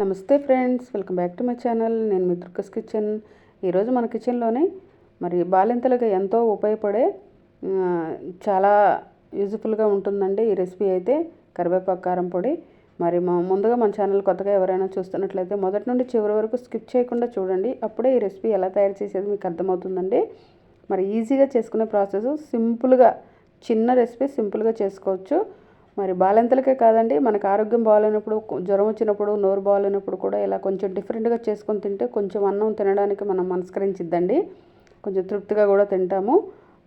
నమస్తే friends welcome back to my channel. నేను మీ దుర్గస్ కిచెన్. ఈరోజు మన కిచెన్లోనే మరి బాలింతలకు ఎంతో ఉపయోగపడే చాలా యూజ్ఫుల్గా ఉంటుందండి ఈ రెసిపీ అయితే. కరివేపాకు కారం పొడి. మరి మా ముందుగా మన ఛానల్ కొత్తగా ఎవరైనా చూస్తున్నట్లయితే మొదటి నుండి చివరి వరకు స్కిప్ చేయకుండా చూడండి. అప్పుడే ఈ రెసిపీ ఎలా తయారు చేసేది మీకు అర్థమవుతుందండి. మరి ఈజీగా చేసుకునే ప్రాసెస్ సింపుల్గా చిన్న రెసిపీ సింపుల్గా చేసుకోవచ్చు. మరి బాలింతలకే కాదండి మనకు ఆరోగ్యం బాగాలేనప్పుడు జ్వరం వచ్చినప్పుడు నోరు బాగాలేనప్పుడు కూడా ఇలా కొంచెం డిఫరెంట్గా చేసుకొని తింటే కొంచెం అన్నం తినడానికి మనం మనస్కరించిద్దండి. కొంచెం తృప్తిగా కూడా తింటాము.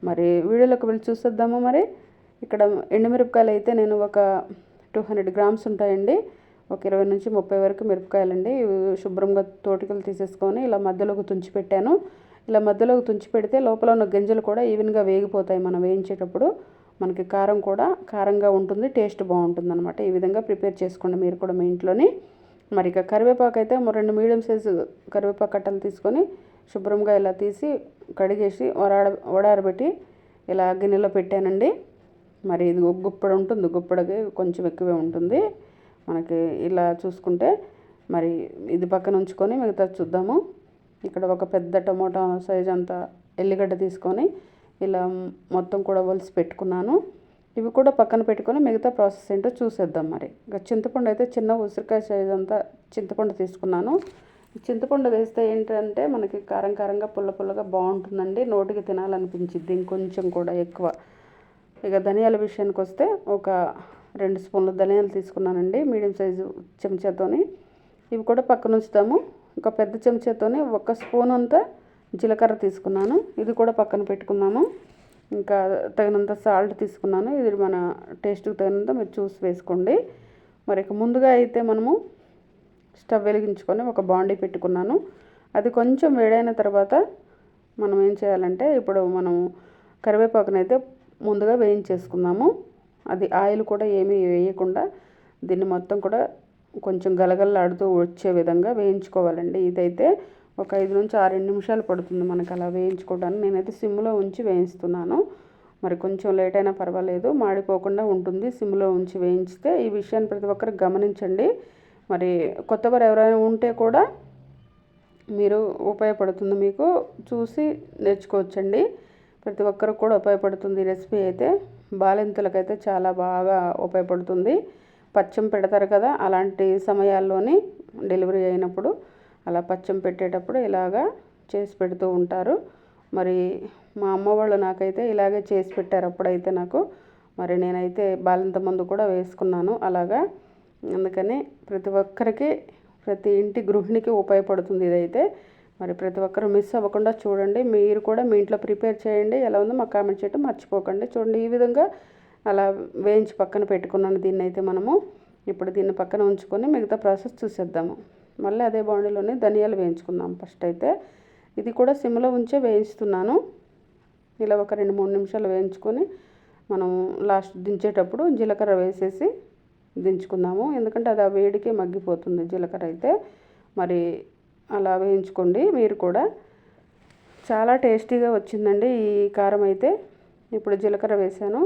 మరి వీడియోలోకి వెళ్ళి చూసేద్దాము మరి. ఇక్కడ ఎండుమిరపకాయలు అయితే నేను ఒక టూ హండ్రెడ్ గ్రామ్స్ ఉంటాయండి. ఒక ఇరవై నుంచి ముప్పై వరకు మిరపకాయలండి. ఇవి శుభ్రంగా తోటికలు తీసేసుకొని ఇలా మధ్యలోకి తుంచి పెట్టాను. ఇలా మధ్యలోకి తుంచి పెడితే లోపల ఉన్న గింజలు కూడా ఈవెన్గా వేగిపోతాయి మనం వేయించేటప్పుడు. మనకి కారం కూడా కారంగా ఉంటుంది టేస్ట్ బాగుంటుంది అనమాట ఈ విధంగా ప్రిపేర్ చేసుకోండి మీరు కూడా మీ ఇంట్లోని. మరి ఇక కరివేపాకు అయితే రెండు మీడియం సైజు కరివేపాకు కట్టలు తీసుకొని శుభ్రంగా ఇలా తీసి కడిగేసి వరాడ వడారబెట్టి ఇలా గిన్నెలో పెట్టానండి. మరి ఇది గుప్పడి ఉంటుంది గుప్పడికి కొంచెం ఎక్కువే ఉంటుంది. మనకి ఇలా చూసుకుంటే మరి ఇది పక్కన ఉంచుకొని మిగతా చూద్దాము. ఇక్కడ ఒక పెద్ద టమోటా సైజ్ అంత ఎల్లిగడ్డ తీసుకొని ఇలా మొత్తం కూడా ఒలిసి పెట్టుకున్నాను. ఇవి కూడా పక్కన పెట్టుకొని మిగతా ప్రాసెస్ ఏంటో చూసేద్దాం మరి. ఇంకా చింతపండు అయితే చిన్న ఉసిరికాయ సైజ్ అంతా చింతపండు తీసుకున్నాను. చింతపండు వేస్తే ఏంటంటే మనకి కారం కారంగా పుల్ల పుల్లగా బాగుంటుందండి. నోటికి తినాలనిపించింది ఇంకొంచెం కూడా ఎక్కువ. ఇక ధనియాల విషయానికి వస్తే ఒక రెండు స్పూన్ల ధనియాలు తీసుకున్నానండి మీడియం సైజు చెంచాతోని. ఇవి కూడా పక్కన ఉంచుతాము. ఒక పెద్ద చెంచాతోని ఒక స్పూన్ అంతా జీలకర్ర తీసుకున్నాను. ఇది కూడా పక్కన పెట్టుకున్నాము ఇంకా తగినంత సాల్ట్ తీసుకున్నాను. ఇది మన టేస్ట్కి తగినంత మీరు చూసి వేసుకోండి. మరి ఇక ముందుగా అయితే మనము స్టవ్ వెలిగించుకొని ఒక బాండీ పెట్టుకున్నాను. అది కొంచెం వేడైన తర్వాత మనం ఏం చేయాలంటే ఇప్పుడు మనం కరివేపాకునైతే ముందుగా వేయించేసుకున్నాము అది ఆయిల్ కూడా ఏమీ వేయకుండా దీన్ని మొత్తం కూడా కొంచెం గలగలలాడుతూ వచ్చే విధంగా వేయించుకోవాలండి. ఇదైతే ఒక ఐదు నుంచి ఆరు నిమిషాలు పడుతుంది మనకు అలా వేయించుకోవడానికి నేనైతే సిమ్లో ఉంచి వేయిస్తున్నాను. మరి కొంచెం లేట్ అయినా పర్వాలేదు మాడిపోకుండా ఉంటుంది. సిమ్లో ఉంచి వేయించితే ఈ విషయాన్ని ప్రతి ఒక్కరు గమనించండి. మరి కొత్తవారు ఎవరైనా ఉంటే కూడా మీరు ఉపయోగపడుతుంది మీకు చూసి నేర్చుకోవచ్చండి. ప్రతి ఒక్కరికి కూడా ఉపయోగపడుతుంది ఈ రెసిపీ అయితే. బాలింతలకైతే చాలా బాగా ఉపయోగపడుతుంది. పచ్చం పెడతారు కదా అలాంటి సమయాల్లోని డెలివరీ అయినప్పుడు అలా పచ్చం పెట్టేటప్పుడు ఇలాగా చేసి పెడుతూ ఉంటారు. మరి మా అమ్మ వాళ్ళు నాకైతే ఇలాగే చేసి పెట్టారు అప్పుడైతే నాకు. మరి నేనైతే బాలింత మందు కూడా వేసుకున్నాను అలాగా. అందుకని ప్రతి ఒక్కరికి ప్రతి ఇంటి గృహిణికి ఉపయోగపడుతుంది ఇదైతే. మరి ప్రతి ఒక్కరు మిస్ అవ్వకుండా చూడండి. మీరు కూడా మీ ఇంట్లో ప్రిపేర్ చేయండి. ఎలా ఉందో మాకు కామెంట్ చేయడం మర్చిపోకండి. చూడండి ఈ విధంగా అలా వేయించి పక్కన పెట్టుకున్నాను దీన్ని అయితే మనము. ఇప్పుడు దీన్ని పక్కన ఉంచుకొని మిగతా ప్రాసెస్ చూసేద్దాము. మళ్ళీ అదే బాండీలోనే ధనియాలు వేయించుకుందాం ఫస్ట్ అయితే. ఇది కూడా సిమ్లో ఉంచే వేయిస్తున్నాను. ఇలా ఒక రెండు మూడు నిమిషాలు వేయించుకొని మనం లాస్ట్ దించేటప్పుడు జీలకర్ర వేసేసి దించుకుందాము. ఎందుకంటే అది ఆ వేడికే మగ్గిపోతుంది జీలకర్ర అయితే. మరి అలా వేయించుకోండి మీరు కూడా. చాలా టేస్టీగా వచ్చిందండి ఈ కారం అయితే. ఇప్పుడు జీలకర్ర వేసాను.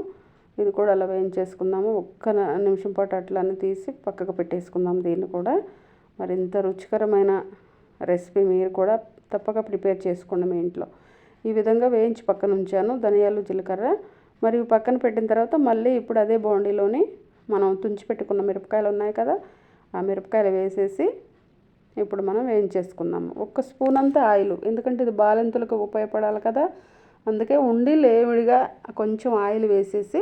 ఇది కూడా అలా వేయించేసుకుందాము. ఒక్క నిమిషం పాటు అట్లానే తీసి పక్కకు పెట్టేసుకుందాం దీన్ని కూడా. మరింత రుచికరమైన రెసిపీ మీరు కూడా తప్పక ప్రిపేర్ చేసుకోండి మీ ఇంట్లో. ఈ విధంగా వేయించి పక్కన ఉంచాను. ధనియాలు జీలకర్ర మరియు పక్కన పెట్టిన తర్వాత మళ్ళీ ఇప్పుడు అదే బాండీలోని మనం తుంచి పెట్టుకున్న మిరపకాయలు ఉన్నాయి కదా ఆ మిరపకాయలు వేసేసి ఇప్పుడు మనం వేయించేసుకుందాము. ఒక్క స్పూన్ అంతా ఆయిల్. ఎందుకంటే ఇది బాలింతలకు ఉపయోగపడాలి కదా. అందుకే ఉండి లేవిడిగా కొంచెం ఆయిల్ వేసేసి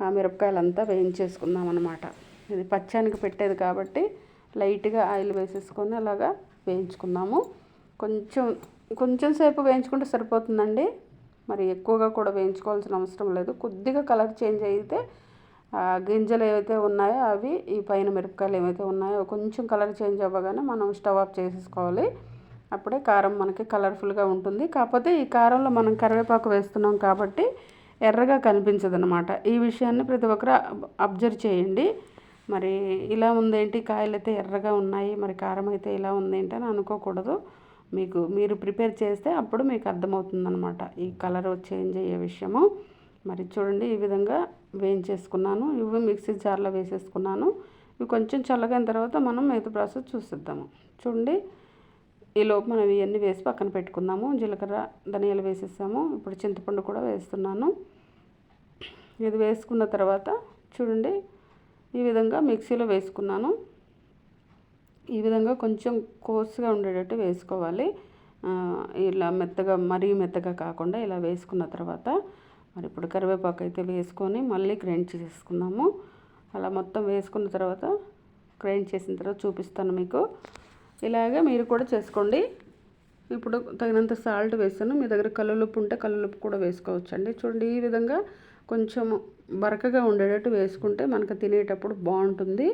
ఆ మిరపకాయలంతా వేయించేసుకుందాం అనమాట ఇది పచ్చానికి పెట్టేది కాబట్టి లైట్గా ఆయిల్ వేసేసుకొని అలాగా వేయించుకుందాము. కొంచెం కొంచెం సేపు వేయించుకుంటే సరిపోతుందండి. మరి ఎక్కువగా కూడా వేయించుకోవాల్సిన అవసరం లేదు. కొద్దిగా కలర్ చేంజ్ అయితే గింజలు ఏవైతే ఉన్నాయో అవి ఈ పైన మిరపకాయలు ఏవైతే ఉన్నాయో కొంచెం కలర్ చేంజ్ అవ్వగానే మనం స్టవ్ ఆఫ్ చేసేసుకోవాలి. అప్పుడే కారం మనకి కలర్ఫుల్గా ఉంటుంది. కాకపోతే ఈ కారంలో మనం కరివేపాకు వేస్తున్నాం కాబట్టి ఎర్రగా కనిపించదు అనమాట ఈ విషయాన్ని ప్రతి ఒక్కరు అబ్జర్వ్ చేయండి. మరి ఇలా ఉందేంటి? కాయలు అయితే ఎర్రగా ఉన్నాయి. మరి కారం అయితే ఇలా ఉందేంటి అని అనుకోకూడదు. మీకు మీరు ప్రిపేర్ చేస్తే అప్పుడు మీకు అర్థమవుతుందనమాట ఈ కలర్ చేంజ్ అయ్యే విషయము. మరి చూడండి ఈ విధంగా వేయించేసుకున్నాను. ఇవి మిక్సీ జార్లో వేసేసుకున్నాను. ఇవి కొంచెం చల్లగైన తర్వాత మనం మిగతా ప్రాసెస్ చూసిద్దాము. చూడండి ఈలోపు మనం ఇవన్నీ వేసి పక్కన పెట్టుకుందాము. జీలకర్ర ధనియాలు వేసేసాము. ఇప్పుడు చింతపండు కూడా వేస్తున్నాను. ఇది వేసుకున్న తర్వాత చూడండి ఈ విధంగా మిక్సీలో వేసుకున్నాను. ఈ విధంగా కొంచెం కోర్సుగా ఉండేటట్టు వేసుకోవాలి. ఇలా మెత్తగా మరీ మెత్తగా కాకుండా ఇలా వేసుకున్న తర్వాత మరి ఇప్పుడు కరివేపాకు అయితే వేసుకొని మళ్ళీ గ్రైండ్ చేసుకుందాము అలా మొత్తం వేసుకున్న తర్వాత గ్రైండ్ చేసిన తర్వాత చూపిస్తాను మీకు. ఇలాగే మీరు కూడా చేసుకోండి. ఇప్పుడు తగినంత సాల్ట్ వేసాను. మీ దగ్గర కల్లులుప్పు ఉంటే కల్లులుప్పు కూడా వేసుకోవచ్చండి. చూడండి ఈ విధంగా కొంచెం బరకగా ఉండేటట్టు వేసుకుంటే మనకు తినేటప్పుడు బాగుంటుంది.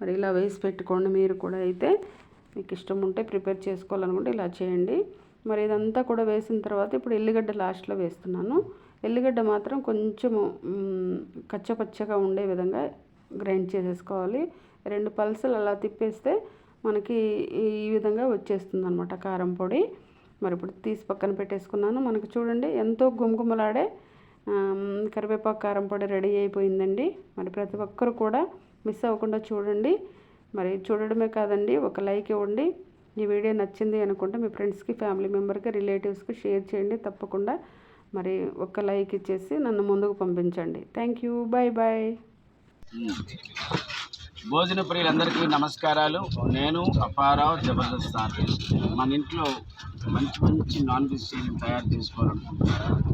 మరి ఇలా వేసి పెట్టుకోండి మీరు కూడా అయితే. మీకు ఇష్టం ఉంటే ప్రిపేర్ చేసుకోవాలనుకుంటే ఇలా చేయండి. మరి ఇదంతా కూడా వేసిన తర్వాత ఇప్పుడు ఎల్లిగడ్డ లాస్ట్లో వేస్తున్నాను. ఎల్లిగడ్డ మాత్రం కొంచెము కచ్చపచ్చగా ఉండే విధంగా గ్రైండ్ చేసేసుకోవాలి. రెండు పల్సులు అలా తిప్పేస్తే మనకి ఈ విధంగా వచ్చేస్తుంది అనమాట కారం పొడి. మరి ఇప్పుడు తీసి పక్కన పెట్టేసుకున్నాను. మనకి చూడండి ఎంతో గుమగుమలాడే కరివేపాకు కారం పొడి రెడీ అయిపోయిందండి. మరి ప్రతి ఒక్కరు కూడా మిస్ అవ్వకుండా చూడండి. మరి చూడడమే కాదండి ఒక లైక్ ఇవ్వండి. ఈ వీడియో నచ్చింది అనుకుంటే మీ ఫ్రెండ్స్కి ఫ్యామిలీ మెంబర్కి రిలేటివ్స్కి షేర్ చేయండి. తప్పకుండా మరి ఒక్క లైక్ ఇచ్చేసి నన్ను ముందుకు పంపించండి. థ్యాంక్ యూ బాయ్ బాయ్ భోజన ప్రియులందరికీ నమస్కారాలు. నేను అపారావు జబర్దస్త్ మన ఇంట్లో మంచి మంచి నాన్ వెజిటేరియన్ తయారు చేసుకోవాలనుకుంటున్నాను